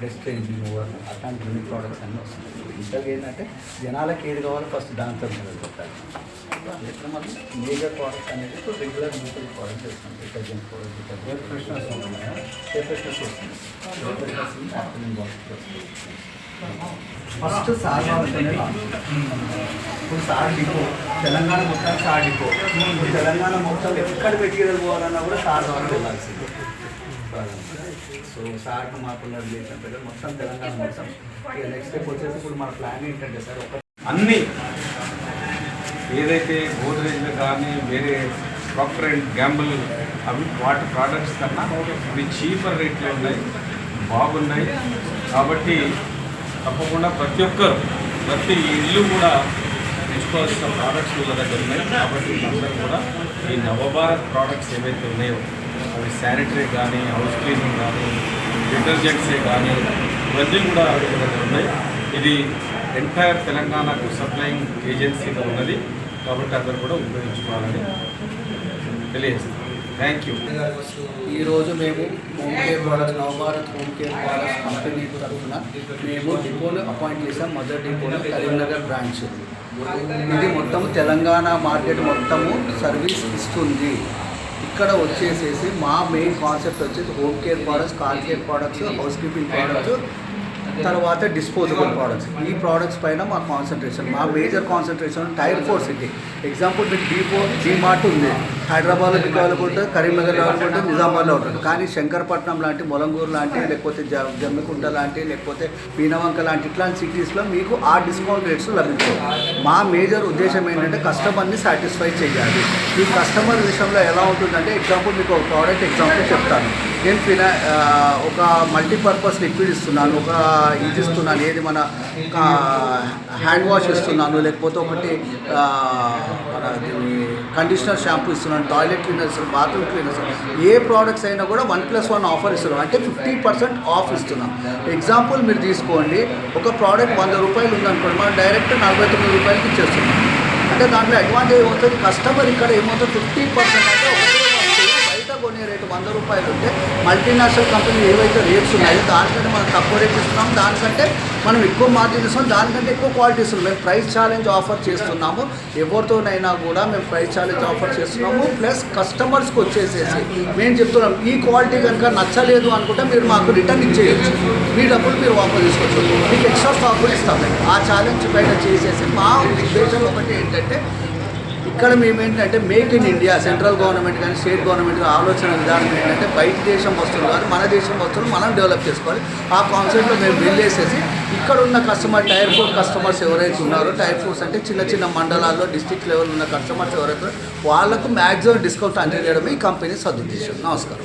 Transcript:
Next ఇది mover అట్లాంటి products అన్నీ వస్తున్నాయి ఇంతగా ఏంటంటే జనాలకు ఏది కావాలో ఫస్ట్ దాంతో మొదలు పెట్టాలి మనం మేజర్ అనేది ఇప్పుడు రెగ్యులర్ యూటిల్ ప్రోడక్ట్స్ చేస్తాం detergent product detergent air fresheners ఉంటున్నాయా air fresheners వస్తుంది air fresheners afternoon box first sir. ఇప్పుడు సార్ డిపో తెలంగాణ మొత్తం సార్ డిపో. ఇప్పుడు తెలంగాణ మొత్తం ఎక్కడ పెట్టుకెళ్ళి పోవాలన్నా కూడా సార్ వాళ్ళు వెళ్ళాల్సింది. సో సార్కి మాకున్న రిలేషన్ మొత్తం తెలంగాణ మొత్తం. ఇక నెక్స్ట్ స్టెప్ వచ్చేసి ఇప్పుడు మన ప్లాన్ ఏంటంటే సార్ ఒక అన్నీ ఏదైతే గోద్రేజ్లు కానీ వేరే ప్రాపర్ అండ్ గ్యాంబుల్ అవి వాటి ప్రోడక్ట్స్ కన్నా ఇవి చీపర్ రేట్లో ఉన్నాయి బాగున్నాయి. కాబట్టి తప్పకుండా ప్రతి ఒక్కరు ప్రతి ఇల్లు కూడా తెచ్చుకోవాల్సిన ప్రోడక్ట్స్ వీళ్ళ దగ్గర ఉన్నాయి. కాబట్టి అందరూ కూడా ఈ నవభారత్ ప్రోడక్ట్స్ ఏవైతే ఉన్నాయో అవి శానిటరీ కానీ హౌస్ క్లీనింగ్ కానీ డిటర్జెంట్సే కానీ ఇవన్నీ కూడా వీళ్ళ దగ్గర ఉన్నాయి. ఇది ఎంటైర్ తెలంగాణకు సప్లయింగ్ ఏజెన్సీగా ఉన్నది. కాబట్టి అందరూ కూడా ఉపయోగించుకోవాలని తెలియజేస్తాం థ్యాంక్ యూ ఈరోజు మేము home care products Navabharat home care products company తరఫున మేము డిపోను అపాయింట్ చేసాం మదర్ డిపోను కరీంనగర్ బ్రాంచ్ ఇది మొత్తం తెలంగాణ మార్కెట్ మొత్తము సర్వీస్ ఇస్తుంది. ఇక్కడ వచ్చేసేసి మా మెయిన్ కాన్సెప్ట్ వచ్చేసి home care products car care products housekeeping products తర్వాత డిస్పోజబుల్ ప్రోడక్ట్స్ ఈ ప్రోడక్ట్స్ పైన మా కాన్సన్ట్రేషన్ మా major concentration tier four city example మీకు డీ ఫోర్ ఉంది. హైదరాబాద్లో మీకు అవైలబుల్ ఉంటుంది కరీంనగర్లో అవైలబుల్ ఉంటుంది నిజామాబాద్లో ఉంటుంది. కానీ శంకరపట్నం లాంటి మొలంగూరు లాంటి లేకపోతే జ జమ్మికుంట లాంటి లేకపోతే పీనవంక లాంటి ఇట్లాంటి సిటీస్లో మీకు ఆ డిస్కౌంట్ రేట్స్ లభించవు. మా మేజర్ ఉద్దేశం ఏంటంటే కస్టమర్ని సాటిస్ఫై చేయాలి. ఈ కస్టమర్ విషయంలో ఎలా ఉంటుందంటే ఎగ్జాంపుల్ మీకు ఒక ప్రోడక్ట్ ఎగ్జాంపుల్ చెప్తాను. నేను ఫినా ఒక మల్టీపర్పస్ లిక్విడ్ ఇస్తున్నాను ఒక ఇది ఇస్తున్నాను ఏది మన హ్యాండ్ వాష్ ఇస్తున్నాను లేకపోతే ఒకటి మన కండిషనర్ షాంపూ ఇస్తున్నాను టాయిలెట్ క్లీనర్స్ బాత్రూమ్ క్లీనర్స్ ఏ ప్రోడక్ట్స్ అయినా కూడా వన్ ప్లస్ వన్ ఆఫర్ ఇస్తున్నాం అంటే ఫిఫ్టీ పర్సెంట్ ఆఫ్ ఇస్తున్నాం ఎగ్జాంపుల్ మీరు తీసుకోండి ఒక ప్రోడక్ట్ వంద రూపాయలు ఉందనుకోండి మనం డైరెక్ట్ నలభై తొమ్మిది రూపాయలకి ఇచ్చేస్తున్నాం. అంటే దాంట్లో అడ్వాంటేజ్ ఏమవుతుంది? కస్టమర్ ఇక్కడ ఏమవుతుంది? ఫిఫ్టీ పర్సెంట్ అంటే ఒకటే వస్తువు బయట కొనే రేటు వంద రూపాయలు ఉంటే మల్టీనేషనల్ కంపెనీ ఏవైతే రేట్స్ ఉన్నాయో దానికంటే మనం తక్కువ రేట్ ఇస్తున్నాం. దానికంటే మనం ఎక్కువ మార్జిన్ ఇస్తున్నాం. దానికంటే ఎక్కువ క్వాలిటీ ఇస్తున్నాం. మేము ప్రైస్ ఛాలెంజ్ ఆఫర్ చేస్తున్నాము. ఎవరితోనైనా కూడా మేము ప్రైస్ ఛాలెంజ్ ఆఫర్ చేస్తున్నాము. ప్లస్ కస్టమర్స్కి వచ్చేసేసి మేము చెప్తున్నాం ఈ క్వాలిటీ కనుక నచ్చలేదు అనుకుంటే మీరు మాకు రిటర్న్ ఇచ్చేయచ్చు. మీ డబ్బులు మీరు వాపస్ తీసుకోవచ్చు. మీకు ఎక్స్ట్రా స్టాక్ కూడా ఇస్తాం మేము. ఆ ఛాలెంజ్ పైన చేసేసి మా ఉద్దేశం ఒకటి ఏంటంటే ఇక్కడ మేము ఏంటంటే make in India central government కానీ స్టేట్ గవర్నమెంట్ కానీ ఆలోచన విధానం ఏంటంటే బయట దేశం వస్తువులు కానీ మన దేశం వస్తువులు మనం డెవలప్ చేసుకోవాలి. ఆ కాన్సెప్ట్లో మేము వెళ్ళేసేసి ఇక్కడ ఉన్న కస్టమర్ టైర్ ఫోర్ కస్టమర్స్ ఎవరైతే ఉన్నారో టైర్ ఫోర్స్ అంటే చిన్న చిన్న మండలాల్లో డిస్ట్రిక్ట్ లెవెల్ ఉన్న కస్టమర్స్ ఎవరైతే వాళ్ళకు మ్యాక్సిమం డిస్కౌంట్ అందజేయడమే ఈ కంపెనీ సదుద్దేశం. నమస్కారం.